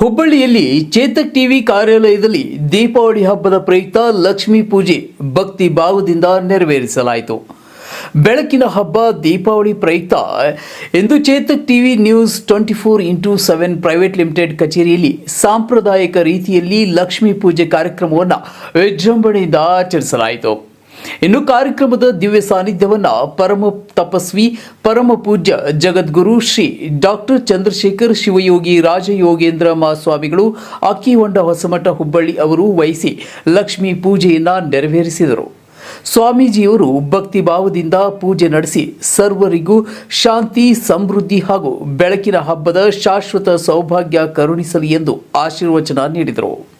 ಹುಬ್ಬಳ್ಳಿಯಲ್ಲಿ ಚೇತಕ್ ಟಿವಿ ಕಾರ್ಯಾಲಯದಲ್ಲಿ ದೀಪಾವಳಿ ಹಬ್ಬದ ಪ್ರಯುಕ್ತ ಲಕ್ಷ್ಮೀ ಪೂಜೆ ಭಕ್ತಿ ಭಾವದಿಂದ ನೆರವೇರಿಸಲಾಯಿತು. ಬೆಳಕಿನ ಹಬ್ಬ, ದೀಪಾವಳಿ ಪ್ರಯುಕ್ತ ಎಂದು Chetak TV news twenty four into seven private limited ಕಚೇರಿಯಲ್ಲಿ ಸಾಂಪ್ರದಾಯಿಕ ರೀತಿಯಲ್ಲಿ ಲಕ್ಷ್ಮೀ ಪೂಜೆ ಕಾರ್ಯಕ್ರಮವನ್ನು ವಿಜೃಂಭಣೆಯಿಂದ ಆಚರಿಸಲಾಯಿತು. ಇನ್ನು ಕಾರ್ಯಕ್ರಮದ ದಿವ್ಯ ಸಾನ್ನಿಧ್ಯವನ್ನು ಪರಮ ತಪಸ್ವಿ, ಪರಮ ಪೂಜ್ಯ ಜಗದ್ಗುರು ಶ್ರೀ ಡಾಕ್ಟರ್ ಚಂದ್ರಶೇಖರ್ ಶಿವಯೋಗಿ ರಾಜಯೋಗೇಂದ್ರ ಮಹಾಸ್ವಾಮಿಗಳು ಅಕ್ಕಿಹೊಂಡ ಹೊಸಮಠ ಹುಬ್ಬಳ್ಳಿ ಅವರು ವಹಿಸಿ ಲಕ್ಷ್ಮೀ ಪೂಜೆಯನ್ನು ನೆರವೇರಿಸಿದರು. ಸ್ವಾಮೀಜಿಯವರು ಭಕ್ತಿ ಭಾವದಿಂದ ಪೂಜೆ ನಡೆಸಿ ಸರ್ವರಿಗೂ ಶಾಂತಿ, ಸಮೃದ್ಧಿ ಹಾಗೂ ಬೆಳಕಿನ ಹಬ್ಬದ ಶಾಶ್ವತ ಸೌಭಾಗ್ಯ ಕರುಣಿಸಲಿ ಎಂದು ಆಶೀರ್ವಚನ ನೀಡಿದರು.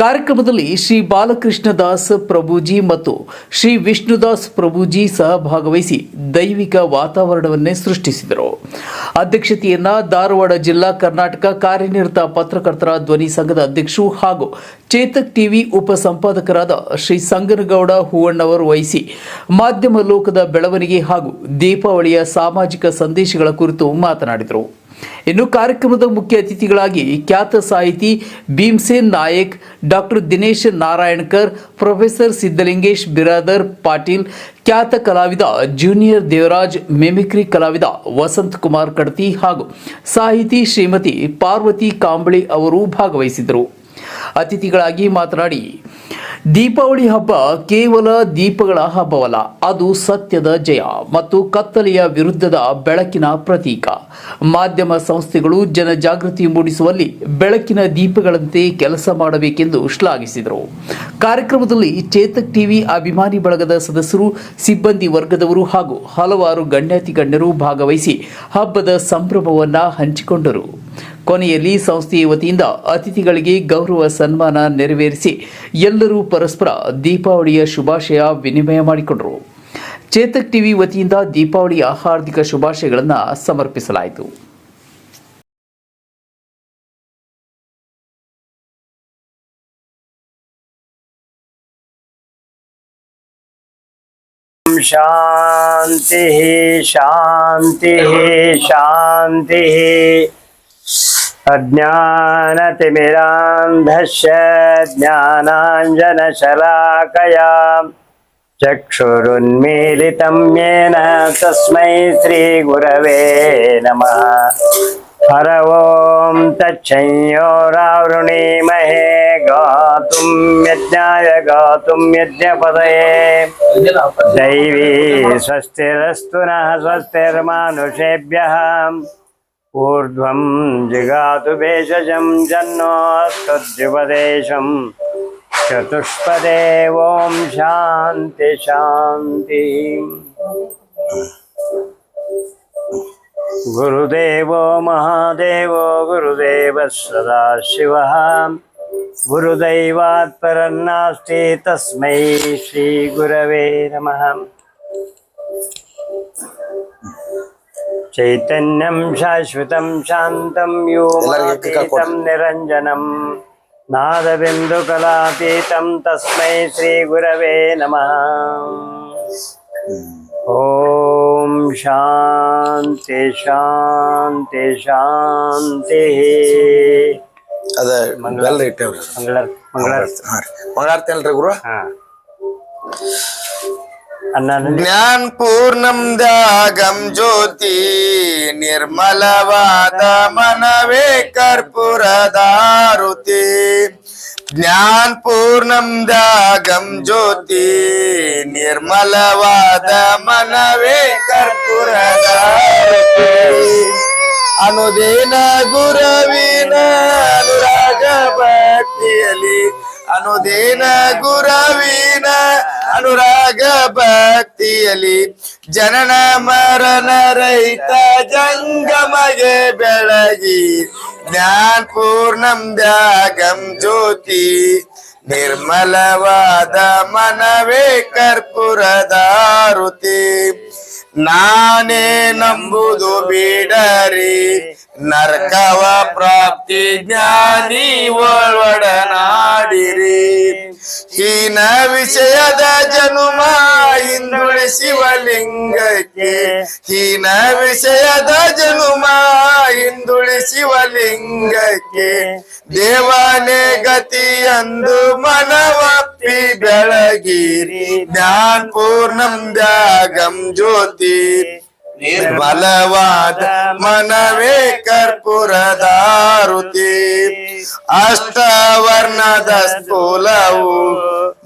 ಕಾರ್ಯಕ್ರಮದಲ್ಲಿ ಶ್ರೀ ಬಾಲಕೃಷ್ಣ ದಾಸ್ ಪ್ರಭುಜಿ ಮತ್ತು ಶ್ರೀ ವಿಷ್ಣುದಾಸ್ ಪ್ರಭುಜಿ ಸಹ ಭಾಗವಹಿಸಿ ದೈವಿಕ ವಾತಾವರಣವನ್ನೇ ಸೃಷ್ಟಿಸಿದರು. ಅಧ್ಯಕ್ಷತೆಯನ್ನು ಧಾರವಾಡ ಜಿಲ್ಲಾ ಕರ್ನಾಟಕ ಕಾರ್ಯನಿರತ ಪತ್ರಕರ್ತರ ಧ್ವನಿ ಸಂಘದ ಅಧ್ಯಕ್ಷರು ಹಾಗೂ ಚೇತಕ್ ಟಿವಿ ಉಪ ಸಂಪಾದಕರಾದ ಶ್ರೀ ಸಂಗನಗೌಡ ಹೂವಣ್ಣವರು ವಹಿಸಿ ಮಾಧ್ಯಮ ಲೋಕದ ಬೆಳವಣಿಗೆ ಹಾಗೂ ದೀಪಾವಳಿಯ ಸಾಮಾಜಿಕ ಸಂದೇಶಗಳ ಕುರಿತು ಮಾತನಾಡಿದರು. ಇನ್ನು ಕಾರ್ಯಕ್ರಮದ ಮುಖ್ಯ ಅತಿಥಿಗಳಾಗಿ ಖ್ಯಾತ ಸಾಹಿತಿ ಭೀಮ್ಸೇನ್ ನಾಯಕ್, ಡಾಕ್ಟರ್ ದಿನೇಶ್ ನಾರಾಯಣ್ಕರ್, ಪ್ರೊಫೆಸರ್ ಸಿದ್ದಲಿಂಗೇಶ್ ಬಿರಾದರ್ ಪಾಟೀಲ್, ಖ್ಯಾತ ಕಲಾವಿದ ಜೂನಿಯರ್ ದೇವರಾಜ್, ಮೆಮಿಕ್ರಿ ಕಲಾವಿದ ವಸಂತ್ ಕುಮಾರ್ ಕಡತಿ ಹಾಗೂ ಸಾಹಿತಿ ಶ್ರೀಮತಿ ಪಾರ್ವತಿ ಕಾಂಬಳಿ ಅವರು ಭಾಗವಹಿಸಿದರು. ಅತಿಥಿಗಳಾಗಿ ಮಾತನಾಡಿ ದೀಪಾವಳಿ ಹಬ್ಬ ಕೇವಲ ದೀಪಗಳ ಹಬ್ಬವಲ್ಲ, ಅದು ಸತ್ಯದ ಜಯ ಮತ್ತು ಕತ್ತಲೆಯ ವಿರುದ್ಧದ ಬೆಳಕಿನ ಪ್ರತೀಕ. ಮಾಧ್ಯಮ ಸಂಸ್ಥೆಗಳು ಜನಜಾಗೃತಿ ಮೂಡಿಸುವಲ್ಲಿ ಬೆಳಕಿನ ದೀಪಗಳಂತೆ ಕೆಲಸ ಮಾಡಬೇಕೆಂದು ಶ್ಲಾಘಿಸಿದರು. ಕಾರ್ಯಕ್ರಮದಲ್ಲಿ ಚೇತಕ್ ಟಿವಿ ಅಭಿಮಾನಿ ಬಳಗದ ಸದಸ್ಯರು, ಸಿಬ್ಬಂದಿ ವರ್ಗದವರು ಹಾಗೂ ಹಲವಾರು ಗಣ್ಯಾತಿ ಗಣ್ಯರು ಭಾಗವಹಿಸಿ ಹಬ್ಬದ ಸಂಭ್ರಮವನ್ನು ಹಂಚಿಕೊಂಡರು. ಕೊನೆಯಲ್ಲಿ ಸಂಸ್ಥೆಯ ವತಿಯಿಂದ ಅತಿಥಿಗಳಿಗೆ ಗೌರವ ಸನ್ಮಾನ ನೆರವೇರಿಸಿ ಎಲ್ಲರೂ ಪರಸ್ಪರ ದೀಪಾವಳಿಯ ಶುಭಾಶಯ ವಿನಿಮಯ ಮಾಡಿಕೊಂಡರು ಚೇತಕ್ ಟಿವಿ ವತಿಯಿಂದ ದೀಪಾವಳಿಯ ಹಾರ್ದಿಕ ಶುಭಾಶಯಗಳನ್ನು ಸಮರ್ಪಿಸಲಾಯಿತು शान्तिः शान्तिः शान्तिः अज्ञानतिमिरान्धस्य ज्ञानाञ्जनशलाकया चक्षुरुन्मीलितं येन तस्मै श्रीगुरवे नमः हर ॐ तच्छंयोरावृणीमहे गातुं यज्ञाय गातुं यज्ञपदये दैवी स्वस्तिरस्तु नः स्वस्तिर्मानुषेभ्यः ऊर्ध्वं जिगातु भेषजं जन्नोऽस्तुद्युपदेशं चतुष्पदे ॐ शान्ति शान्ति। गुरुदेवो महादेवो गुरुदेवः सदाशिवः। गुरुदैवात् परन्नास्ति तस्मै श्रीगुरवे नमः। ചൈതന്യം ശാശ്വതം ശാന്തം യോമാതീതം നിരഞ്ജനം നാദബിന്ദുകലാതീതം തസ്മൈ ശ്രീ ഗുരവേ നമ ഓം ശാന്തി ശാന്തി ശാന്തി ಅದ ಮಂಗಳಾರತಿ ಇಟ್ಟೇವ್ರಿ ಮಂಗಳಾರತಿ ಮಂಗಳಾರತಿ ಹಾಂ ರೀ ಮಂಗಳಾರತಿ ಅಲ್ರಿ ಗುರು ಹಾಂ ಜ್ಞಾನ ಪೂರ್ಣಂ ದಾಗಂ ಜ್ಯೋತಿ, ನಿರ್ಮಲವಾದ ಮನವೇ ಕರ್ಪೂರದಾರುತಿ. ಜ್ಞಾನ ಪೂರ್ಣಂ ದ್ಯಾಗಂ ಜ್ಯೋತಿ, ನಿರ್ಮಲವಾದ ಮನವೇ ಕರ್ಪೂರದಾರುತಿ. ಅನುದೇನ ಗುರವಿನ ಅನುರಾಗ ಭಕ್ತಿಯಲ್ಲಿ, ಅನುದೇನ ಗುರವಿನ ಅನುರಾಗ ಭಕ್ತಿಯಲ್ಲಿ ಜನನ ಮರಣ ರಹಿತ ಜಂಗಮಗೆ ಬೆಳಗಿ ಜ್ಞಾನ ಪೂರ್ಣಂ ದ್ಯಾಗಂ ಜ್ಯೋತಿ. ನಿರ್ಮಲವಾದ ಮನವೇ ಕರ್ಪೂರದಾರುತಿ. ನಾನೇ ನಂಬುದು ಬಿಡರಿ. ನರ್ಕವ ಪ್ರಾಪ್ತಿ ಜ್ಞಾನಿ ಒಳವಡನಾಡಿರಿ ಹೀನ ವಿಷಯದ ಜನುಮ ಹಿಂದುಳಿಸುವ ಲಿಂಗಕ್ಕೆ ಹೀನ ವಿಷಯದ ಜನುಮ ಹಿಂದುಳಿಸುವ ಗತಿ ದೇವನೇ ಗತಿಯಂದು ಮನವಪ್ಪಿ ಬೆಳಗಿರಿ ಜ್ಞಾನ ಪೂರ್ಣಂ ತ್ಯಾಗಂ ಜ್ಯೋತಿ ನಿರ್ಮಲವಾದ ಮನವೇ ಕರ್ಪೂರದಾರುತಿ ಅಷ್ಟವರ್ಣದ ಸ್ಥೂಲವು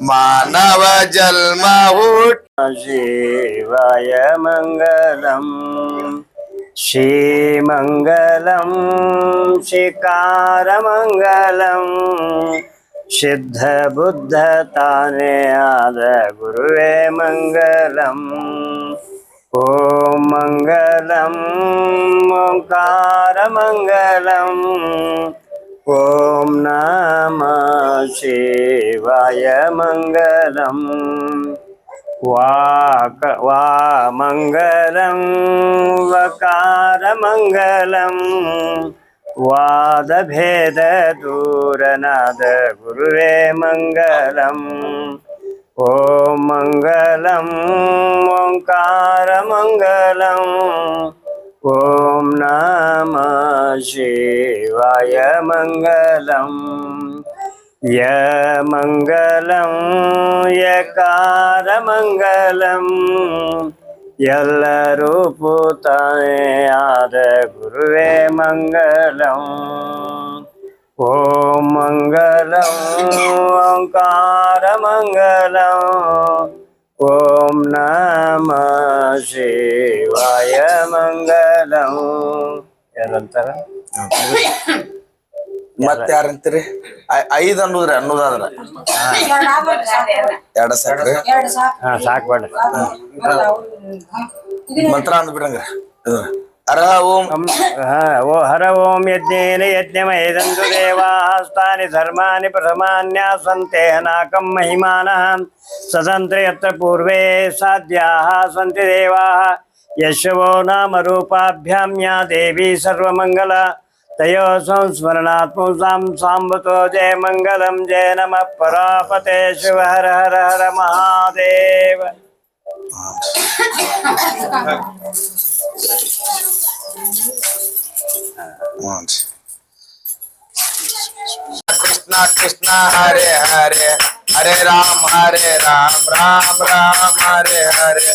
ಮಾನವ ಜನ್ಮ ಹುಟ್ಟ शिवाय मङ्गलम् श्रीमङ्गलं शिकारमङ्गलं सिद्धबुद्धताने आद गुरुवे मङ्गलम् ॐ मङ्गलम् ओङ्कारमङ्गलम् ॐ नमः शिवाय मङ्गलम् वाक वा मङ्गलं वकारमङ्गलं वादभेददूरनाद गुरुवे मङ्गलम् ॐ मङ्गलम् ओङ्कारमङ्गलम् ॐ नमः शिवाय मङ्गलम् य मङ्गलं यकारमङ्गलम् ಎಲ್ಲರೂ ಪೂತಾನೆ ಆದ ಗುರುವೇ ಮಂಗಲಂ ಓಂ ಮಂಗಲಂ ಓಂಕಾರ ಮಂಗಲಂ ಓಂ ನಮ ಶಿವಾಯ ಮಂಗಲಂ ಏನಂತಾರ ಮತ್ತೆ ಯಾರಂತೀರಿ ಐ- ಐದ್ ಅನ್ನೋದ್ರಿ ಅನ್ನೋದಾದ್ರ. ಎರಡ ಸಾಕ್ರಿ ಹಾ ಸಾಕ್ ಬೇಡ ಮಂತ್ರ ಅಂದ್ಬಿಡ್ರಂಗ ಹರ ಓಂ. ಓ ಹರ ಓಂ ಯಜ್ಞೇನ ಯಜ್ಞಮಯದಂತು ದೇವಾಸ್ತಾನಿ ಧರ್ಮಾನಿ ಪ್ರಥಮಾನ್ಯಾಸಂತೆ ನಾಕಂ ಮಹಿಮಾನಃ. ಸ್ವತಂತ್ರ ಯತ್ರ ಪೂರ್ವೇ ಸಾಧ್ಯಾಹ ಸಂತಿ यशवो ಯಶವೋ ನಾಮ ರೂಪಾಭ್ಯಾಮ್ಯಾ ದೇವಿ ಸರ್ವಮಂಗಲ. तयो संस्मरणात्मसां साम्बतो जय मङ्गलं जय नमः, परापते शिव, हर हर हर महादेव। कृष्ण कृष्ण, हरे हरे हरे राम हरे राम राम राम, हरे हरे।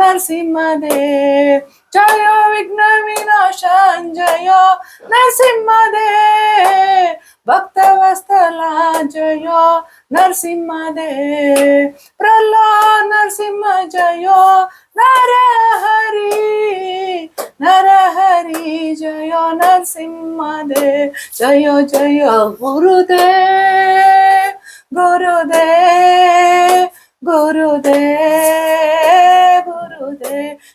நரசிம்மதேவ் ஜய விக்ன விநாசன் ஜய நரசிம்மதேவ் பக்தவஸ்தலா ஜய நரசிம்மதேவ் பிரலாத் நரசிம்ம ஜய நரஹரி. நரஹரி ஜய நரசிம்மதேவ் ஜய ஜய குருதேவ் குருதேவ் குருதேவ்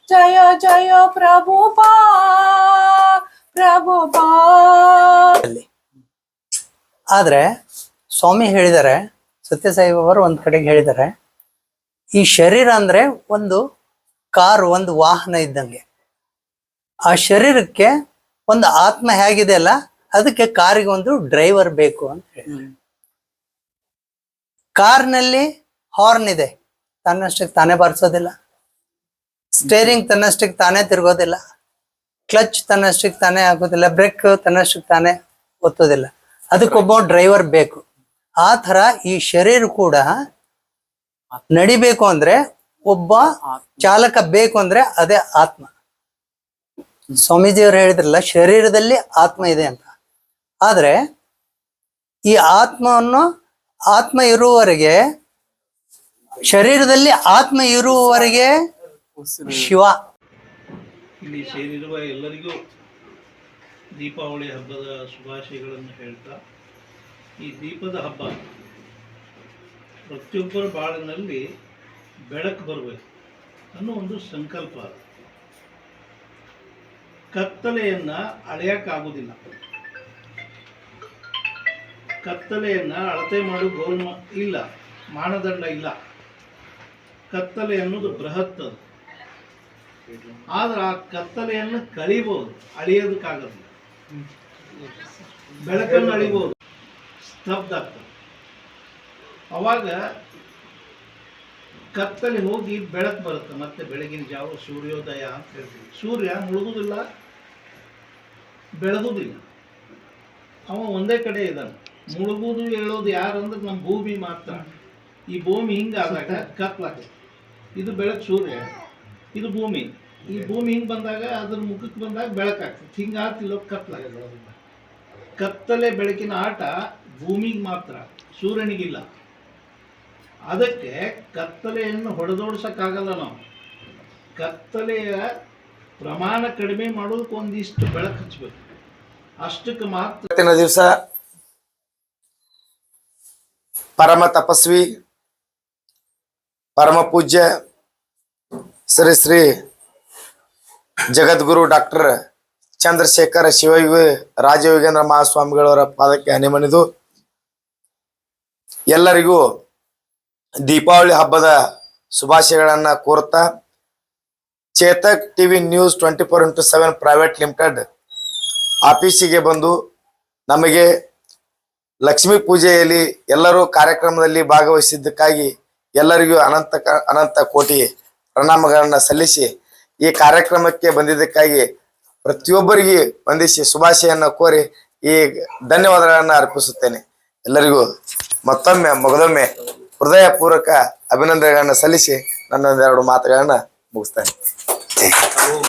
ಜಯ ಜಯ ಪ್ರಭುಪಾ ಪ್ರಭುಪಾ ಆದ್ರೆ ಸ್ವಾಮಿ ಹೇಳಿದ್ದಾರೆ ಸತ್ಯಸಾಯಿ ಬಾಬರು ಒಂದ್ ಕಡೆಗೆ ಹೇಳಿದ್ದಾರೆ ಈ ಶರೀರ ಅಂದ್ರೆ ಒಂದು ಕಾರ್ ಒಂದು ವಾಹನ ಇದ್ದಂಗೆ. ಆ ಶರೀರಕ್ಕೆ ಒಂದು ಆತ್ಮ ಹೇಗಿದೆ ಅಲ್ಲ ಅದಕ್ಕೆ ಕಾರಿಗೆ ಒಂದು ಡ್ರೈವರ್ ಬೇಕು ಅಂತ ಹೇಳಿ. ಕಾರ್ನಲ್ಲಿ ಹಾರ್ನ್ ಇದೆ ತನ್ನಷ್ಟಕ್ಕೆ ತಾನೇ ಬಾರಿಸೋದಿಲ್ಲ. ಸ್ಟೇರಿಂಗ್ ತನ್ನಷ್ಟಕ್ಕೆ ತಾನೇ ತಿರುಗೋದಿಲ್ಲ. ಕ್ಲಚ್ ತನ್ನಷ್ಟಕ್ಕೆ ತಾನೇ ಆಗೋದಿಲ್ಲ. ಬ್ರೇಕ್ ತನ್ನಷ್ಟಕ್ಕೆ ತಾನೇ ಒತ್ತೋದಿಲ್ಲ. ಅದಕ್ಕೊಬ್ಬ ಡ್ರೈವರ್ ಬೇಕು. ಆ ತರ ಈ ಶರೀರ ಕೂಡ ನಡಿಬೇಕು ಅಂದ್ರೆ ಒಬ್ಬ ಚಾಲಕ ಬೇಕು ಅಂದ್ರೆ ಅದೇ ಆತ್ಮ. ಸ್ವಾಮೀಜಿಯವರು ಹೇಳಿದ್ರಲ್ಲ, ಶರೀರದಲ್ಲಿ ಆತ್ಮ ಇದೆ ಅಂತ. ಆದ್ರೆ ಈ ಆತ್ಮವನ್ನು ಆತ್ಮ ಇರುವವರೆಗೆ, ಶರೀರದಲ್ಲಿ ಆತ್ಮ ಇರುವವರೆಗೆ ಶಿವ. ಇಲ್ಲಿ ಸೇರಿರುವ ಎಲ್ಲರಿಗೂ ದೀಪಾವಳಿ ಹಬ್ಬದ ಶುಭಾಶಯಗಳನ್ನು ಹೇಳ್ತಾ ಈ ದೀಪದ ಹಬ್ಬ ಪ್ರತಿಯೊಬ್ಬರ ಬಾಳಿನಲ್ಲಿ ಬೆಳಕು ಬರಬೇಕು ಅನ್ನೋ ಒಂದು ಸಂಕಲ್ಪ ಅದು. ಕತ್ತಲೆಯನ್ನು ಅಳೆಯೋಕ್ಕಾಗೋದಿಲ್ಲ ಕತ್ತಲೆಯನ್ನು ಅಳತೆ ಮಾಡು ಗೌರ್ಮ ಇಲ್ಲ ಮಾನದಂಡ ಇಲ್ಲ. ಕತ್ತಲೆ ಅನ್ನೋದು ಬೃಹತ್ ಅದು. ಆದ್ರೆ ಆ ಕತ್ತಲೆಯನ್ನು ಕಳಿಬಹುದು ಅಳಿಯೋದಕ್ಕಾಗಲ್ಲ ಬೆಳಕನ್ನು ಅಳಿಬಹುದು ಸ್ತಬ್ಧ ಆಗ್ತದೆ. ಅವಾಗ ಕತ್ತಲೆ ಹೋಗಿ ಬೆಳಕು ಬರುತ್ತೆ. ಮತ್ತೆ ಬೆಳಗಿನ ಜಾವ ಸೂರ್ಯೋದಯ ಅಂತ ಹೇಳ್ತೀವಿ. ಸೂರ್ಯ ಮುಳುಗುದಿಲ್ಲ ಬೆಳಗುದಿಲ್ಲ ಅವ ಒಂದೇ ಕಡೆ ಇದ್ದಾನೆ. ಮುಳುಗುದು ಹೇಳೋದು ಯಾರು ಅಂದ್ರೆ ನಮ್ಮ ಭೂಮಿ ಮಾತ್ರ. ಈ ಭೂಮಿ ಹಿಂಗಾದಾಗ ಕತ್ಲಾಗ್ತದೆ. ಇದು ಬೆಳಕು ಸೂರ್ಯ. ಇದು ಭೂಮಿ. ಈ ಭೂಮಿ ಹಿಂಗೆ ಬಂದಾಗ ಅದ್ರ ಮುಖಕ್ಕೆ ಬಂದಾಗ ಬೆಳಕಾಗ್ತದೆ ಹಿಂಗಾಗ್ತಿಲ್ಲ ಕತ್ಲಾಗ್ತದೆ ಕತ್ತಲೆ ಬೆಳಕಿನ ಆಟ ಭೂಮಿಗೆ ಮಾತ್ರ ಸೂರ್ಯನಿಗಿಲ್ಲ. ಅದಕ್ಕೆ ಕತ್ತಲೆಯನ್ನು ಹೊಡೆದೋಡ್ಸಕ್ಕಾಗಲ್ಲ ನಾವು. ಕತ್ತಲೆಯ ಪ್ರಮಾಣ ಕಡಿಮೆ ಮಾಡೋದಕ್ಕೆ ಒಂದಿಷ್ಟು ಬೆಳಕು ಹಚ್ಚಬೇಕು ಅಷ್ಟಕ್ಕೆ ಮಾತ್ರ ದಿವಸ ಪರಮ ತಪಸ್ವಿ ಪರಮ ಪೂಜ್ಯ ಶ್ರೀ ಶ್ರೀ ಜಗದ್ಗುರು ಡಾಕ್ಟರ್ ಚಂದ್ರಶೇಖರ ಶಿವಯೋಗಿ ರಾಜಯೋಗೇಂದ್ರ ಮಹಾಸ್ವಾಮಿಗಳವರ ಪಾದಕ್ಕೆ ಹನಿಮಣಿದು ಎಲ್ಲರಿಗೂ ದೀಪಾವಳಿ ಹಬ್ಬದ ಶುಭಾಶಯಗಳನ್ನ ಕೋರ್ತಾ Chetak TV news twenty four into seven private limited ಆಫೀಸಿಗೆ ಬಂದು ನಮಗೆ ಲಕ್ಷ್ಮೀ ಪೂಜೆಯಲ್ಲಿ ಎಲ್ಲರೂ ಕಾರ್ಯಕ್ರಮದಲ್ಲಿ ಭಾಗವಹಿಸಿದ್ದಕ್ಕಾಗಿ ಎಲ್ಲರಿಗೂ ಅನಂತ ಅನಂತ ಕೋಟಿ ಪ್ರಣಾಮಗಳನ್ನ ಸಲ್ಲಿಸಿ ಈ ಕಾರ್ಯಕ್ರಮಕ್ಕೆ ಬಂದಿದ್ದಕ್ಕಾಗಿ ಪ್ರತಿಯೊಬ್ಬರಿಗೆ ವಂದಿಸಿ ಶುಭಾಶಯನ್ನ ಕೋರಿ ಈ ಧನ್ಯವಾದಗಳನ್ನು ಅರ್ಪಿಸುತ್ತೇನೆ. ಎಲ್ಲರಿಗೂ ಮತ್ತೊಮ್ಮೆ ಮೊದಲೊಮ್ಮೆ ಹೃದಯಪೂರ್ವಕ ಅಭಿನಂದನೆಗಳನ್ನು ಸಲ್ಲಿಸಿ ನನ್ನ ಮಾತುಗಳನ್ನು ಮಾತುಗಳನ್ನ ಮುಗಿಸ್ತೇನೆ.